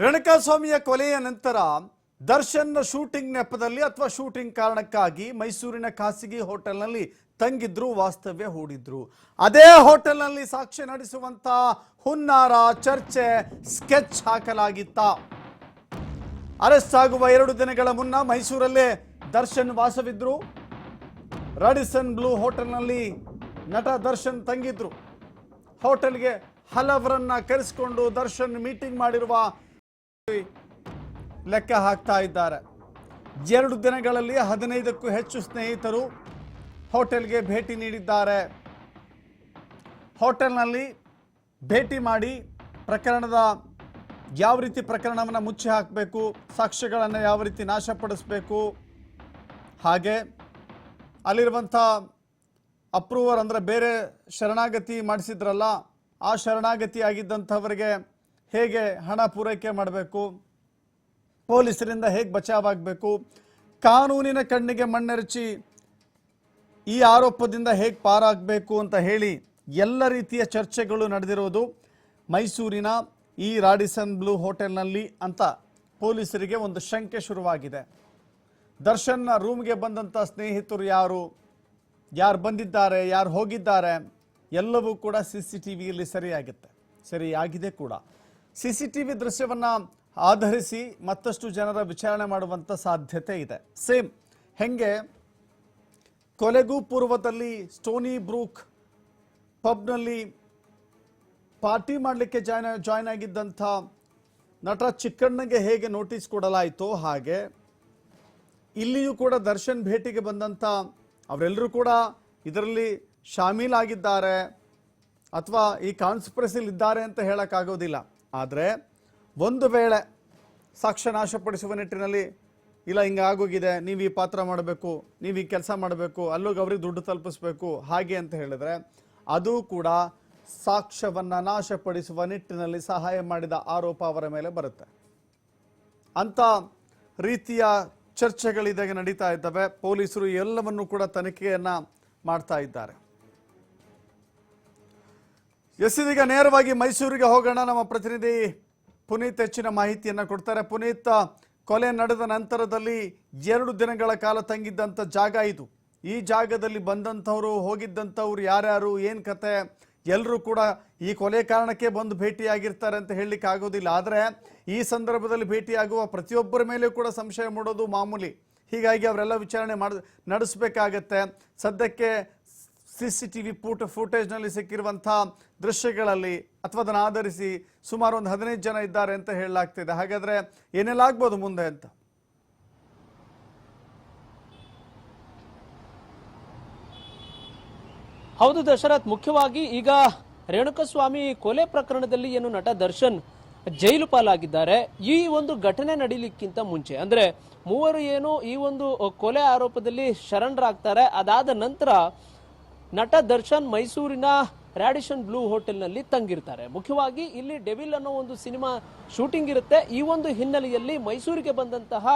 ರೇಣುಕಾಸ್ವಾಮಿಯ ಕೊಲೆಯ ನಂತರ ದರ್ಶನ್ ಶೂಟಿಂಗ್ ನೆಪದಲ್ಲಿ ಅಥವಾ ಶೂಟಿಂಗ್ ಕಾರಣಕ್ಕಾಗಿ ಮೈಸೂರಿನ ಖಾಸಗಿ ಹೋಟೆಲ್ನಲ್ಲಿ ತಂಗಿದ್ರು, ವಾಸ್ತವ್ಯ ಹೂಡಿದ್ರು. ಅದೇ ಹೋಟೆಲ್ನಲ್ಲಿ ಸಾಕ್ಷ್ಯ ನಡೆಸುವಂತ ಹುನ್ನಾರ ಚರ್ಚೆ ಸ್ಕೆಚ್ ಹಾಕಲಾಗಿತ್ತ. ಅರೆಸ್ಟ್ ಆಗುವ ಎರಡು ದಿನಗಳ ಮುನ್ನ ಮೈಸೂರಲ್ಲೇ ದರ್ಶನ್ ವಾಸವಿದ್ರು. ರಾಡಿಸನ್ ಬ್ಲೂ ಹೋಟೆಲ್ನಲ್ಲಿ ನಟ ದರ್ಶನ್ ತಂಗಿದ್ರು. ಹೋಟೆಲ್ಗೆ ಹಲವರನ್ನ ಕರೆಸಿಕೊಂಡು ದರ್ಶನ್ ಮೀಟಿಂಗ್ ಮಾಡಿರುವ ಲೆಕ್ಕ ಹಾಕ್ತಾ ಇದ್ದಾರೆ. ಎರಡು ದಿನಗಳಲ್ಲಿ ಹದಿನೈದಕ್ಕೂ ಹೆಚ್ಚು ಸ್ನೇಹಿತರು ಹೋಟೆಲ್ಗೆ ಭೇಟಿ ನೀಡಿದ್ದಾರೆ. ಹೋಟೆಲ್ನಲ್ಲಿ ಭೇಟಿ ಮಾಡಿ ಪ್ರಕರಣದ ಯಾವ ರೀತಿ ಪ್ರಕರಣವನ್ನು ಮುಚ್ಚಿ ಹಾಕಬೇಕು, ಸಾಕ್ಷ್ಯಗಳನ್ನು ಯಾವ ರೀತಿ ನಾಶಪಡಿಸಬೇಕು, ಹಾಗೆ ಅಲ್ಲಿರುವಂಥ ಅಪ್ರೂವರ್ ಅಂದರೆ ಬೇರೆ ಶರಣಾಗತಿ ಮಾಡಿಸಿದ್ರಲ್ಲ, ಆ ಶರಣಾಗತಿ ಆಗಿದ್ದಂಥವರಿಗೆ ಹೇಗೆ ಹಣ ಪೂರೈಕೆ ಮಾಡಬೇಕು? ಪೊಲೀಸರಿಂದ ಹೇಗೆ ಬಚಾವಾಗಬೇಕು? ಕಾನೂನಿನ ಕಣ್ಣಿಗೆ ಮಣ್ಣೆರಚಿ ಈ ಆರೋಪದಿಂದ ಹೇಗೆ ಪಾರಾಗಬೇಕು ಅಂತ ಹೇಳಿ ಎಲ್ಲ ರೀತಿಯ ಚರ್ಚೆಗಳು ನಡೆದಿರೋದು ಮೈಸೂರಿನ ಈ ರಾಡಿಸನ್ ಬ್ಲೂ ಹೋಟೆಲ್ನಲ್ಲಿ ಅಂತ ಪೊಲೀಸರಿಗೆ ಒಂದು ಶಂಕೆ ಶುರುವಾಗಿದೆ. ದರ್ಶನ್ನ ರೂಮ್ಗೆ ಬಂದಂಥ ಸ್ನೇಹಿತರು ಯಾರು? ಯಾರು ಬಂದಿದ್ದಾರೆ? ಯಾರು ಹೋಗಿದ್ದಾರೆ? ಎಲ್ಲವೂ ಕೂಡ ಸಿ ಸಿ ಟಿ ವಿಯಲ್ಲಿ ಸರಿಯಾಗುತ್ತೆ. ಸರಿಯಾಗಿದೆ ಕೂಡ. ಸಿ ದೃಶ್ಯವನ್ನ ಆಧರಿಸಿ ಮತ್ತಷ್ಟು ಜನರ ವಿಚಾರಣೆ ಮಾಡುವಂಥ ಸಾಧ್ಯತೆ ಇದೆ. ಸೇಮ್ ಹೆಂಗೆ ಕೊಲೆಗೂ ಪೂರ್ವದಲ್ಲಿ ಸ್ಟೋನಿ ಬ್ರೂಕ್ ಪಬ್ನಲ್ಲಿ ಪಾರ್ಟಿ ಮಾಡಲಿಕ್ಕೆ ಜಾಯ್ನ್ ಜಾಯ್ನ್ ಆಗಿದ್ದಂಥ ನಟ ಚಿಕ್ಕಣ್ಣಗೆ ಹೇಗೆ ನೋಟಿಸ್ ಕೊಡಲಾಯಿತೋ ಹಾಗೆ ಇಲ್ಲಿಯೂ ಕೂಡ ದರ್ಶನ್ ಭೇಟಿಗೆ ಬಂದಂಥ ಅವರೆಲ್ಲರೂ ಕೂಡ ಇದರಲ್ಲಿ ಶಾಮೀಲಾಗಿದ್ದಾರೆ ಅಥವಾ ಈ ಕಾನ್ಸ್ಪಿರಸಿಲ್ ಇದ್ದಾರೆ ಅಂತ ಹೇಳೋಕ್ಕಾಗೋದಿಲ್ಲ. ಆದರೆ ಒಂದು ವೇಳೆ ಸಾಕ್ಷ್ಯ ನಾಶಪಡಿಸುವ ನಿಟ್ಟಿನಲ್ಲಿ, ಇಲ್ಲ, ಹಿಂಗೆ ಆಗೋಗಿದೆ, ನೀವು ಈ ಪಾತ್ರ ಮಾಡಬೇಕು, ನೀವು ಈ ಕೆಲಸ ಮಾಡಬೇಕು, ಅಲ್ಲಿಗೆ ಅವ್ರಿಗೆ ದುಡ್ಡು ತಲುಪಿಸ್ಬೇಕು ಹಾಗೆ ಅಂತ ಹೇಳಿದರೆ, ಅದು ಕೂಡ ಸಾಕ್ಷ್ಯವನ್ನು ನಾಶಪಡಿಸುವ ನಿಟ್ಟಿನಲ್ಲಿ ಸಹಾಯ ಮಾಡಿದ ಆರೋಪ ಅವರ ಮೇಲೆ ಬರುತ್ತೆ. ಅಂತ ರೀತಿಯ ಚರ್ಚೆಗಳಿದಾಗ ನಡೀತಾ ಇದ್ದಾವೆ. ಪೊಲೀಸರು ಎಲ್ಲವನ್ನು ಕೂಡ ತನಿಖೆಯನ್ನು ಮಾಡ್ತಾ ಇದ್ದಾರೆ. ಎಸ್ ಇದೀಗ ನೇರವಾಗಿ ಮೈಸೂರಿಗೆ ಹೋಗೋಣ. ನಮ್ಮ ಪ್ರತಿನಿಧಿ ಪುನೀತ್ ಹೆಚ್ಚಿನ ಮಾಹಿತಿಯನ್ನು ಕೊಡ್ತಾರೆ. ಪುನೀತ್, ಕೊಲೆ ನಡೆದ ನಂತರದಲ್ಲಿ ಎರಡು ದಿನಗಳ ಕಾಲ ತಂಗಿದ್ದಂಥ ಜಾಗ ಇದು. ಈ ಜಾಗದಲ್ಲಿ ಬಂದಂಥವ್ರು, ಹೋಗಿದ್ದಂಥವ್ರು ಯಾರ್ಯಾರು, ಏನು ಕತೆ ಎಲ್ಲರೂ ಕೂಡ ಈ ಕೊಲೆ ಕಾರಣಕ್ಕೆ ಬಂದು ಭೇಟಿಯಾಗಿರ್ತಾರೆ ಅಂತ ಹೇಳಲಿಕ್ಕೆ ಆಗೋದಿಲ್ಲ. ಆದರೆ ಈ ಸಂದರ್ಭದಲ್ಲಿ ಭೇಟಿಯಾಗುವ ಪ್ರತಿಯೊಬ್ಬರ ಮೇಲೆ ಕೂಡ ಸಂಶಯ ಮೂಡೋದು ಮಾಮೂಲಿ. ಹೀಗಾಗಿ ಅವರೆಲ್ಲ ವಿಚಾರಣೆ ಮಾಡ, ನಡೆಸಬೇಕಾಗತ್ತೆ. ಸದ್ಯಕ್ಕೆ C C T V photo ಫೂಟೇಜ್ನಲ್ಲಿ ಸಿಕ್ಕಿರುವಂಥ ದೃಶ್ಯಗಳಲ್ಲಿ ಅಥವಾ ಅದನ್ನು ಆಧರಿಸಿ ಸುಮಾರು ಒಂದು ಹದಿನೈದು ಜನ ಇದ್ದಾರೆ ಅಂತ ಹೇಳಲಾಗ್ತಿದೆ. ಹಾಗಾದರೆ ಏನೆಲ್ಲ ಆಗ್ಬೋದು ಮುಂದೆ ಅಂತ? ಹೌದು ದಶರಥ್, ಮುಖ್ಯವಾಗಿ ಈಗ ರೇಣುಕಸ್ವಾಮಿ ಕೊಲೆ ಪ್ರಕರಣದಲ್ಲಿ ಏನು ನಟ ದರ್ಶನ್ ಜೈಲು ಪಾಲಾಗಿದ್ದಾರೆ. ಈ ಒಂದು ಘಟನೆ ನಡೀಲಿಕ್ಕಿಂತ ಮುಂಚೆ, ಅಂದ್ರೆ ಮೂವರು ಏನು ಈ ಒಂದು ಕೊಲೆ ಆರೋಪದಲ್ಲಿ ಶರಣರಾಗ್ತಾರೆ, ಅದಾದ ನಂತರ ನಟ ದರ್ಶನ್ ಮೈಸೂರಿನ ರ್ಯಾಡಿಷನ್ ಬ್ಲೂ ಹೋಟೆಲ್ನಲ್ಲಿ ತಂಗಿರ್ತಾರೆ. ಮುಖ್ಯವಾಗಿ ಇಲ್ಲಿ ಡೆವಿಲ್ ಅನ್ನೋ ಒಂದು ಸಿನಿಮಾ ಶೂಟಿಂಗ್ ಇರುತ್ತೆ. ಈ ಒಂದು ಹಿನ್ನೆಲೆಯಲ್ಲಿ ಮೈಸೂರಿಗೆ ಬಂದಂತಹ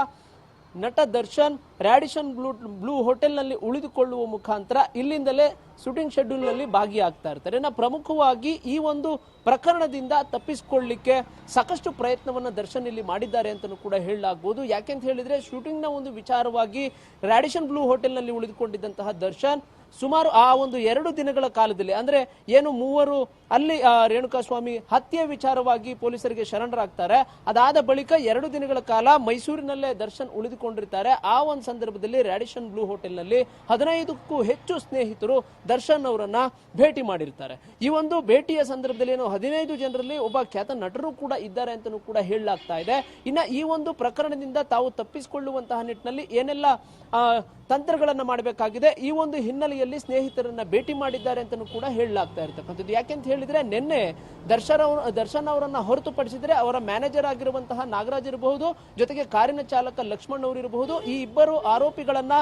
ನಟ ದರ್ಶನ್ ರ್ಯಾಡಿಷನ್ ಬ್ಲೂ ಬ್ಲೂ ಹೋಟೆಲ್ನಲ್ಲಿ ಉಳಿದುಕೊಳ್ಳುವ ಮುಖಾಂತರ ಇಲ್ಲಿಂದಲೇ ಶೂಟಿಂಗ್ ಶೆಡ್ಯೂಲ್ನಲ್ಲಿ ಭಾಗಿಯಾಗ್ತಾ ಇರ್ತಾರೆ. ನಾ ಪ್ರಮುಖವಾಗಿ ಈ ಒಂದು ಪ್ರಕರಣದಿಂದ ತಪ್ಪಿಸಿಕೊಳ್ಳಿಕ್ಕೆ ಸಾಕಷ್ಟು ಪ್ರಯತ್ನವನ್ನು ದರ್ಶನ್ ಇಲ್ಲಿ ಮಾಡಿದ್ದಾರೆ ಅಂತಲೂ ಕೂಡ ಹೇಳಲಾಗ್ಬೋದು. ಯಾಕೆಂತ ಹೇಳಿದ್ರೆ ಶೂಟಿಂಗ್ನ ಒಂದು ವಿಚಾರವಾಗಿ ರ್ಯಾಡಿಷನ್ ಬ್ಲೂ ಹೋಟೆಲ್ನಲ್ಲಿ ಉಳಿದುಕೊಂಡಿದ್ದಂತಹ ದರ್ಶನ್ ಸುಮಾರು ಆ ಒಂದು ಎರಡು ದಿನಗಳ ಕಾಲದಲ್ಲಿ, ಅಂದ್ರೆ ಏನು ಮೂವರು, ಅಲ್ಲಿ ರೇಣುಕಾ ರೇಣುಕಾಸ್ವಾಮಿ ಹತ್ಯೆ ವಿಚಾರವಾಗಿ ಪೊಲೀಸರಿಗೆ ಶರಣರಾಗ್ತಾರೆ. ಅದಾದ ಬಳಿಕ ಎರಡು ದಿನಗಳ ಕಾಲ ಮೈಸೂರಿನಲ್ಲೇ ದರ್ಶನ್ ಉಳಿದುಕೊಂಡಿರ್ತಾರೆ. ಆ ಒಂದು ಸಂದರ್ಭದಲ್ಲಿ ರ್ಯಾಡಿಷನ್ ಬ್ಲೂ ಹೋಟೆಲ್ನಲ್ಲಿ ಹದಿನೈದಕ್ಕೂ ಹೆಚ್ಚು ಸ್ನೇಹಿತರು ದರ್ಶನ್ ಅವರನ್ನ ಭೇಟಿ ಮಾಡಿರ್ತಾರೆ. ಈ ಒಂದು ಭೇಟಿಯ ಸಂದರ್ಭದಲ್ಲಿ ಏನು ಹದಿನೈದು ಜನರಲ್ಲಿ ಒಬ್ಬ ಖ್ಯಾತ ನಟರು ಕೂಡ ಇದ್ದಾರೆ ಅಂತಲೂ ಕೂಡ ಹೇಳಲಾಗ್ತಾ ಇದೆ. ಇನ್ನ ಈ ಒಂದು ಪ್ರಕರಣದಿಂದ ತಾವು ತಪ್ಪಿಸಿಕೊಳ್ಳುವಂತಹ ನಿಟ್ಟಿನಲ್ಲಿ ಏನೆಲ್ಲ ತಂತ್ರಗಳನ್ನ ಮಾಡಬೇಕಾಗಿದೆ, ಈ ಒಂದು ಹಿನ್ನೆಲೆಯಲ್ಲಿ ಸ್ನೇಹಿತರನ್ನ ಭೇಟಿ ಮಾಡಿದ್ದಾರೆ ಅಂತಲೂ ಕೂಡ ಹೇಳಲಾಗ್ತಾ ಇರತಕ್ಕಂಥದ್ದು. ಯಾಕೆಂತ ಹೇಳಿದ್ರೆ, ನಿನ್ನೆ ದರ್ಶನ್ ಅವ್ರ, ದರ್ಶನ್ ಅವರನ್ನ ಹೊರತುಪಡಿಸಿದ್ರೆ ಅವರ ಮ್ಯಾನೇಜರ್ ಆಗಿರುವಂತಹ ನಾಗರಾಜ್ ಇರಬಹುದು, ಜೊತೆಗೆ ಕಾರಿನ ಚಾಲಕ ಲಕ್ಷ್ಮಣ್ ಅವರು ಇರಬಹುದು, ಈ ಇಬ್ಬರು ಆರೋಪಿಗಳನ್ನ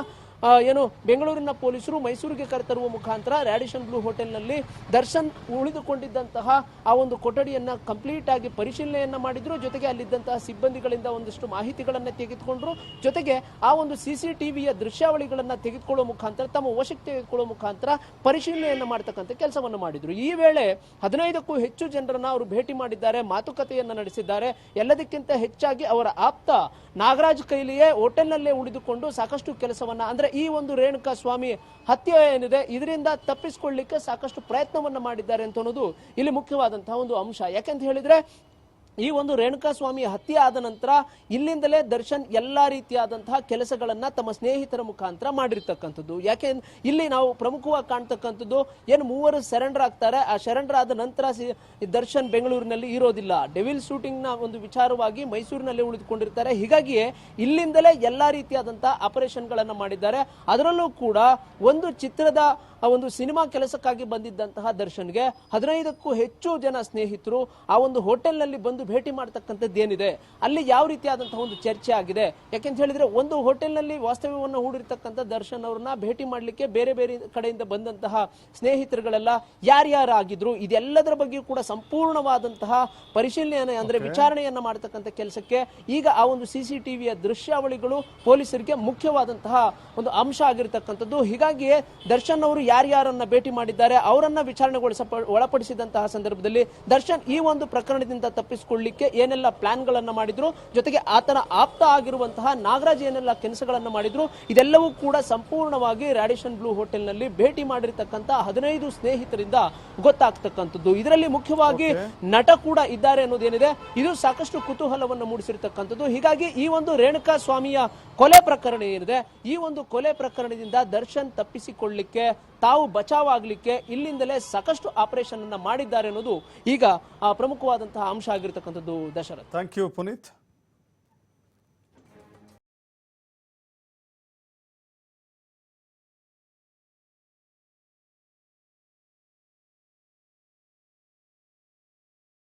ಏನು, ಬೆಂಗಳೂರಿನ ಪೊಲೀಸರು ಮೈಸೂರಿಗೆ ಕರೆತರುವ ಮುಖಾಂತರ ರ್ಯಾಡಿಷನ್ ಬ್ಲೂ ಹೋಟೆಲ್ನಲ್ಲಿ ದರ್ಶನ್ ಉಳಿದುಕೊಂಡಿದ್ದಂತಹ ಆ ಒಂದು ಕೊಠಡಿಯನ್ನ ಕಂಪ್ಲೀಟ್ ಆಗಿ ಪರಿಶೀಲನೆಯನ್ನ ಮಾಡಿದ್ರು. ಜೊತೆಗೆ ಅಲ್ಲಿದ್ದಂತಹ ಸಿಬ್ಬಂದಿಗಳಿಂದ ಒಂದಷ್ಟು ಮಾಹಿತಿಗಳನ್ನ ತೆಗೆದುಕೊಂಡ್ರು. ಜೊತೆಗೆ ಆ ಒಂದು ಸಿಸಿಟಿವಿಯ ದೃಶ್ಯಾವಳಿಗಳನ್ನ ತೆಗೆದುಕೊಳ್ಳುವ ಮುಖಾಂತರ, ತಮ್ಮ ವಶಕ್ಕೆ ತೆಗೆದುಕೊಳ್ಳುವ ಮುಖಾಂತರ ಪರಿಶೀಲನೆಯನ್ನ ಮಾಡತಕ್ಕಂಥ ಕೆಲಸವನ್ನು ಮಾಡಿದ್ರು. ಈ ವೇಳೆ ಹದಿನೈದಕ್ಕೂ ಹೆಚ್ಚು ಜನರನ್ನ ಅವರು ಭೇಟಿ ಮಾಡಿದ್ದಾರೆ, ಮಾತುಕತೆಯನ್ನ ನಡೆಸಿದ್ದಾರೆ. ಎಲ್ಲದಕ್ಕಿಂತ ಹೆಚ್ಚಾಗಿ ಅವರ ಆಪ್ತ ನಾಗರಾಜ್ ಕೈಲಿಯೇ ಹೋಟೆಲ್ನಲ್ಲೇ ಉಳಿದುಕೊಂಡು ಸಾಕಷ್ಟು ಕೆಲಸವನ್ನ, ಅಂದ್ರೆ ಈ ಒಂದು ರೇಣುಕಾ ಸ್ವಾಮಿ ಹತ್ಯೆ ಏನಿದೆ, ಇದರಿಂದ ತಪ್ಪಿಸಿಕೊಳ್ಳಿಕ್ಕೆ ಸಾಕಷ್ಟು ಪ್ರಯತ್ನವನ್ನು ಮಾಡಿದ್ದಾರೆ ಅಂತ ಅನ್ನೋದು ಇಲ್ಲಿ ಮುಖ್ಯವಾದಂತಹ ಒಂದು ಅಂಶ. ಯಾಕೆಂತ ಹೇಳಿದ್ರೆ ಈ ಒಂದು ರೇಣುಕಾಸ್ವಾಮಿ ಹತ್ಯೆ ಆದ ನಂತರ ಇಲ್ಲಿಂದಲೇ ದರ್ಶನ್ ಎಲ್ಲ ರೀತಿಯಾದಂತಹ ಕೆಲಸಗಳನ್ನ ತಮ್ಮ ಸ್ನೇಹಿತರ ಮುಖಾಂತರ ಮಾಡಿರ್ತಕ್ಕಂಥದ್ದು. ಯಾಕೆ ಇಲ್ಲಿ ನಾವು ಪ್ರಮುಖವಾಗಿ ಕಾಣ್ತಕ್ಕಂಥದ್ದು ಏನು ಮೂವರು ಸರೆಂಡರ್ ಆಗ್ತಾರೆ ಆ ಸರೆಂಡರ್ ಆದ ನಂತರ ದರ್ಶನ್ ಬೆಂಗಳೂರಿನಲ್ಲಿ ಇರೋದಿಲ್ಲ. ಡೆವಿಲ್ ಶೂಟಿಂಗ್ನ ಒಂದು ವಿಚಾರವಾಗಿ ಮೈಸೂರಿನಲ್ಲಿ ಉಳಿದುಕೊಂಡಿರ್ತಾರೆ. ಹೀಗಾಗಿಯೇ ಇಲ್ಲಿಂದಲೇ ಎಲ್ಲ ರೀತಿಯಾದಂತಹ ಆಪರೇಷನ್ಗಳನ್ನು ಮಾಡಿದ್ದಾರೆ. ಅದರಲ್ಲೂ ಕೂಡ ಒಂದು ಚಿತ್ರದ ಆ ಒಂದು ಸಿನಿಮಾ ಕೆಲಸಕ್ಕಾಗಿ ಬಂದಿದ್ದಂತಹ ದರ್ಶನ್ಗೆ ಹದಿನೈದಕ್ಕೂ ಹೆಚ್ಚು ಜನ ಸ್ನೇಹಿತರು ಆ ಒಂದು ಹೋಟೆಲ್ನಲ್ಲಿ ಬಂದು ಭೇಟಿ ಮಾಡ್ತಕ್ಕಂಥದ್ದು ಏನಿದೆ ಅಲ್ಲಿ ಯಾವ ರೀತಿಯಾದಂತಹ ಒಂದು ಚರ್ಚೆ ಆಗಿದೆ? ಯಾಕೆಂತ ಹೇಳಿದ್ರೆ ಒಂದು ಹೋಟೆಲ್ನಲ್ಲಿ ವಾಸ್ತವ್ಯವನ್ನು ಹೂಡಿರ್ತಕ್ಕಂಥ ದರ್ಶನ್ ಅವ್ರನ್ನ ಭೇಟಿ ಮಾಡಲಿಕ್ಕೆ ಬೇರೆ ಬೇರೆ ಕಡೆಯಿಂದ ಬಂದಂತಹ ಸ್ನೇಹಿತರುಗಳೆಲ್ಲ ಯಾರ್ಯಾರು ಆಗಿದ್ರು ಇದೆಲ್ಲದರ ಬಗ್ಗೆ ಕೂಡ ಸಂಪೂರ್ಣವಾದಂತಹ ಪರಿಶೀಲನೆ ಅಂದ್ರೆ ವಿಚಾರಣೆಯನ್ನ ಮಾಡತಕ್ಕಂಥ ಕೆಲಸಕ್ಕೆ ಈಗ ಆ ಒಂದು ಸಿಸಿಟಿವಿಯ ದೃಶ್ಯಾವಳಿಗಳು ಪೊಲೀಸರಿಗೆ ಮುಖ್ಯವಾದಂತಹ ಒಂದು ಅಂಶ ಆಗಿರತಕ್ಕಂಥದ್ದು. ಹೀಗಾಗಿಯೇ ದರ್ಶನ್ ಅವರು ಯಾರ್ಯಾರನ್ನ ಭೇಟಿ ಮಾಡಿದ್ದಾರೆ ಅವರನ್ನ ವಿಚಾರಣೆಗೊಳಿಸ ಒಳಪಡಿಸಿದಂತಹ ಸಂದರ್ಭದಲ್ಲಿ ದರ್ಶನ್ ಈ ಒಂದು ಪ್ರಕರಣದಿಂದ ತಪ್ಪಿಸಿಕೊಳ್ಳಿಕ್ಕೆ ಏನೆಲ್ಲ ಪ್ಲಾನ್ಗಳನ್ನ ಮಾಡಿದ್ರು ಜೊತೆಗೆ ಆತನ ಆಪ್ತ ಆಗಿರುವಂತಹ ನಾಗರಾಜ್ ಏನೆಲ್ಲ ಕೆಲಸಗಳನ್ನ ಮಾಡಿದ್ರು ಇದೆಲ್ಲವೂ ಕೂಡ ಸಂಪೂರ್ಣವಾಗಿ ರಾಡಿಷನ್ ಬ್ಲೂ ಹೋಟೆಲ್ನಲ್ಲಿ ಭೇಟಿ ಮಾಡಿರ್ತಕ್ಕಂಥ ಹದಿನೈದು ಸ್ನೇಹಿತರಿಂದ ಗೊತ್ತಾಗ್ತಕ್ಕಂಥದ್ದು. ಇದರಲ್ಲಿ ಮುಖ್ಯವಾಗಿ ನಟ ಕೂಡ ಇದ್ದಾರೆ ಅನ್ನೋದೇನಿದೆ ಇದು ಸಾಕಷ್ಟು ಕುತೂಹಲವನ್ನು ಮೂಡಿಸಿರ್ತಕ್ಕಂಥದ್ದು. ಹೀಗಾಗಿ ಈ ಒಂದು ರೇಣುಕಾ ಸ್ವಾಮಿಯ ಕೊಲೆ ಪ್ರಕರಣ ಏನಿದೆ, ಈ ಒಂದು ಕೊಲೆ ಪ್ರಕರಣದಿಂದ ದರ್ಶನ್ ತಪ್ಪಿಸಿಕೊಳ್ಳಿಕ್ಕೆ, ತಾವು ಬಚಾವಾಗಲಿಕ್ಕೆ ಇಲ್ಲಿಂದಲೇ ಸಾಕಷ್ಟು ಆಪರೇಷನ್ ಅನ್ನ ಮಾಡಿದ್ದಾರೆ ಅನ್ನೋದು ಈಗ ಪ್ರಮುಖವಾದಂತಹ ಅಂಶ ಆಗಿರತಕ್ಕಂಥದ್ದು ದಶರಥ್. Thank you Puneeth